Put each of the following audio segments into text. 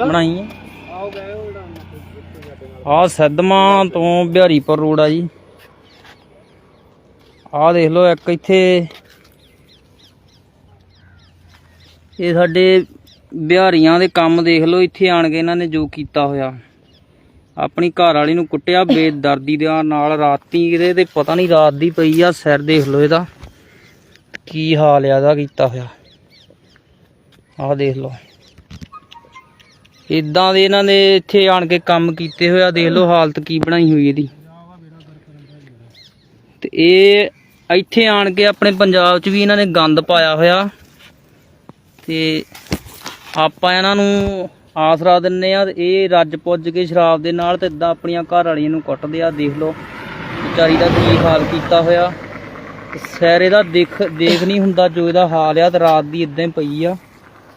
ਬਣਾਈ ਹੈ। ਆ ਸਦਮਾ ਤੋਂ ਬਿਹਾਰੀਪੁਰ ਰੋਡ ਆ ਜੀ। ਆ ਦੇਖ ਲਓ ਇੱਕ ਇੱਥੇ ਇਹ ਸਾਡੇ ਬਿਹਾਰੀਆਂ ਦੇ ਕੰਮ ਦੇਖ ਲਓ, ਇੱਥੇ ਆਣ ਕੇ ਇਹਨਾਂ ਨੇ ਜੋ ਕੀਤਾ ਹੋਇਆ। ਆਪਣੀ ਘਰ ਵਾਲੀ ਨੂੰ ਕੁੱਟਿਆ, ਬੇਦਰਦੀ ਦੇ ਨਾਲ ਰਾਤੀ ਇਹਦੇ ਤੇ ਪਤਾ ਨਹੀਂ ਰਾਤ ਦੀ ਪਈ ਆ, ਸਿਰ ਦੇਖ ਲਓ ਇਹਦਾ। ਕੀ ਹਾਲ ਆ ਇਹਦਾ ਕੀਤਾ ਹੋਇਆ। ਆਹ ਦੇਖ ਲਓ। ਇਦਾਂ ਦੇ ਇਹਨਾਂ ਨੇ ਇੱਥੇ ਆਣ ਕੇ ਕੰਮ ਕੀਤੇ ਹੋਇਆ ਦੇਖ ਲਓ ਹਾਲਤ ਕੀ ਬਣਾਈ ਹੋਈ ਇਹਦੀ। ਤੇ ਇਹ ਇੱਥੇ ਆਣ ਕੇ ਆਪਣੇ ਪੰਜਾਬ 'ਚ ਵੀ ਇਹਨਾਂ ਨੇ ਗੰਦ ਪਾਇਆ ਹੋਇਆ। ਤੇ ਆਪਾਂ ਇਹਨਾਂ ਨੂੰ ਆਸਰਾ ਦਿੰਨੇ ਆ ਇਹ ਰੱਜ ਪੁੱਜ ਕੇ ਸ਼ਰਾਬ ਦੇ ਨਾਲ ਤੇ ਇਦਾਂ ਆਪਣੀਆਂ ਘਰ ਵਾਲੀਆਂ ਨੂੰ ਕੁੱਟਦੇ ਆ। ਦੇਖ ਲਓ, ਵਿਚਾਰੀ ਦਾ ਕੀ ਹਾਲ ਕੀਤਾ ਹੋਇਆ। ਸੈਰੇ ਦਾ ਦੇਖ ਦੇਖ ਨਹੀਂ ਹੁੰਦਾ ਜੋ ਇਹਦਾ ਹਾਲ ਆ ਤੇ ਰਾਤ ਦੀ ਇਦਾਂ ਹੀ ਪਈ ਆ।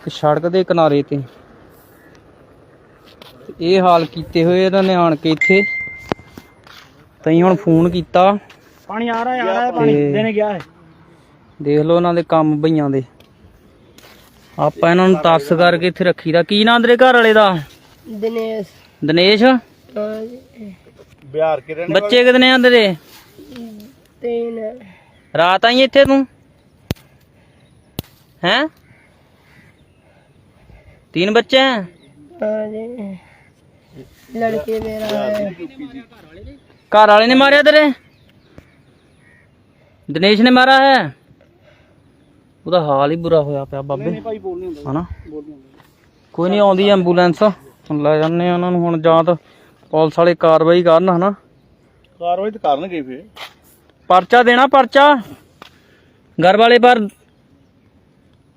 ਸੜਕ ਦੇ ਕਿਨਾਰੇ ਤੇ। ਇਹ ਹਾਲ ਕੀਤੇ ਹੋਏ ਇਹਨਾਂ ਨੇ ਆਣ ਕੇ ਇੱਥੇ। ਤਈ ਹੁਣ ਫੋਨ ਕੀਤਾ। ਪਾਣੀ ਆ ਰਿਹਾ ਹੈ, ਆ ਰਿਹਾ ਹੈ, ਪਾਣੀ ਦੇਣੇ ਗਿਆ ਹੈ। ਦੇਖ ਲਓ ਉਹਨਾਂ ਦੇ ਕੰਮ ਭਈਆਂ ਦੇ। ਆਪਾਂ ਇਹਨਾਂ ਨੂੰ ਤਰਸ ਕਰਕੇ ਇੱਥੇ ਰੱਖੀਦਾ ਕੀ ਨਾਂ ਤੇਰੇ ਘਰ ਵਾਲੇ ਦਾ? ਦਿਨੇਸ਼। ਦਿਨੇਸ਼? ਬਿਹਾਰ ਕੇ ਰਹਿਣੇ ਬੱਚੇ ਕਿਤਨੇ ਆ ਤੇਰੇ? ਤਿੰਨ। ਰਾਤ ਆਈ ਇੱਥੇ ਤੂੰ? हैं तीन बच्चे हैं ਹਾਂਜੀ ਲੜਕੇ ਮੇਰਾ ਹੈ घर वाले ने मारा तेरे दिनेश ने मारा है ਉਹਦਾ ਹਾਲ ਹੀ ਬੁਰਾ ਹੋਇਆ ਪਿਆ ਬਾਬੇ ਭਾਈ ਬੋਲ ਨਹੀਂ ਹੁੰਦਾ ਹਨਾ ਬੋਲ ਨਹੀਂ ਹੁੰਦਾ ਕੋਈ ਨਹੀਂ ਆਉਂਦੀ ਐਂਬੂਲੈਂਸ ਹੁਣ ਲੈ ਜਾਂਦੇ ਆ ਉਹਨਾਂ ਨੂੰ ਹੁਣ ਜਾਂ ਤਾਂ ਪੁਲਿਸ ਵਾਲੇ ਕਾਰਵਾਈ ਕਰਨ ਹਨਾ ਕਾਰਵਾਈ ਤਾਂ ਕਰਨਗੇ ਫੇ ਪਰਚਾ ਦੇਣਾ ਪਰਚਾ ਘਰ ਵਾਲੇ ਪਰ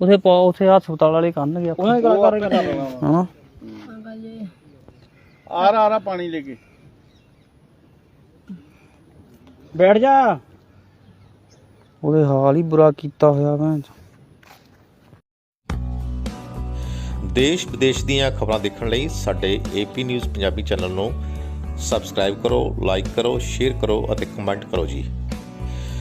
ਉਥੇ ਉਥੇ ਹਸਪਤਾਲ ਵਾਲੇ ਕਰਨਗੇ ਆਪਾਂ। ਉਹਨਾਂ ਦੀ ਗੱਲ ਕਰ ਕਰਨਾ ਹਨਾ? ਅੰਕਲ ਜੀ ਆ ਰਹਾ ਆ ਰਹਾ ਪਾਣੀ ਲੈ ਕੇ। ਬੈਠ ਜਾ। ਉਹਦੇ ਹਾਲ ਹੀ ਬੁਰਾ ਕੀਤਾ ਹੋਇਆ ਭੈਣ ਚੋ। ਦੇਸ਼ ਵਿਦੇਸ਼ ਦੀਆਂ ਖਬਰਾਂ ਦੇਖਣ ਲਈ ਸਾਡੇ ਏਪੀ ਨਿਊਜ਼ ਪੰਜਾਬੀ ਚੈਨਲ ਨੂੰ ਸਬਸਕ੍ਰਾਈਬ ਕਰੋ ਲਾਈਕ ਕਰੋ ਸ਼ੇਅਰ ਕਰੋ ਅਤੇ ਕਮੈਂਟ ਕਰੋ ਜੀ।